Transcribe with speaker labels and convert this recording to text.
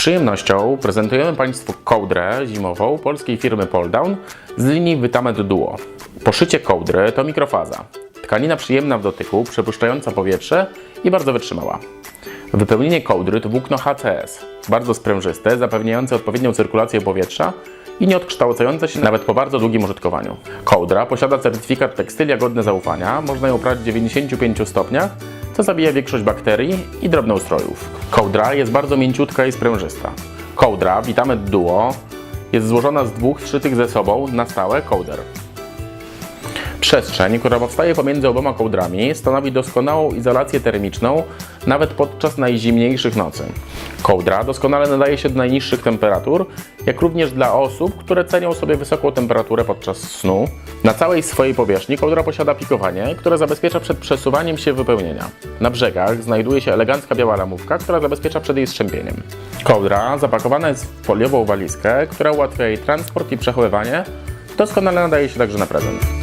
Speaker 1: przyjemnością prezentujemy Państwu kołdrę zimową polskiej firmy Poldown z linii Vitamed Duo. Poszycie kołdry to mikrofaza. Tkanina przyjemna w dotyku, przepuszczająca powietrze i bardzo wytrzymała. Wypełnienie kołdry to włókno HCS, bardzo sprężyste, zapewniające odpowiednią cyrkulację powietrza i nieodkształcające się nawet po bardzo długim użytkowaniu. Kołdra posiada certyfikat tekstylia godne zaufania, można ją prać w 95 stopniach, co zabija większość bakterii i drobnoustrojów. Kołdra jest bardzo mięciutka i sprężysta. Kołdra Vitamed Duo jest złożona z dwóch zszytych ze sobą na stałe kołder. Przestrzeń, która powstaje pomiędzy oboma kołdrami, stanowi doskonałą izolację termiczną nawet podczas najzimniejszych nocy. Kołdra doskonale nadaje się do najniższych temperatur, jak również dla osób, które cenią sobie wysoką temperaturę podczas snu. Na całej swojej powierzchni kołdra posiada pikowanie, które zabezpiecza przed przesuwaniem się wypełnienia. Na brzegach znajduje się elegancka biała ramówka, która zabezpiecza przed jej strzępieniem. Kołdra zapakowana jest w foliową walizkę, która ułatwia jej transport i przechowywanie. Doskonale nadaje się także na prezent.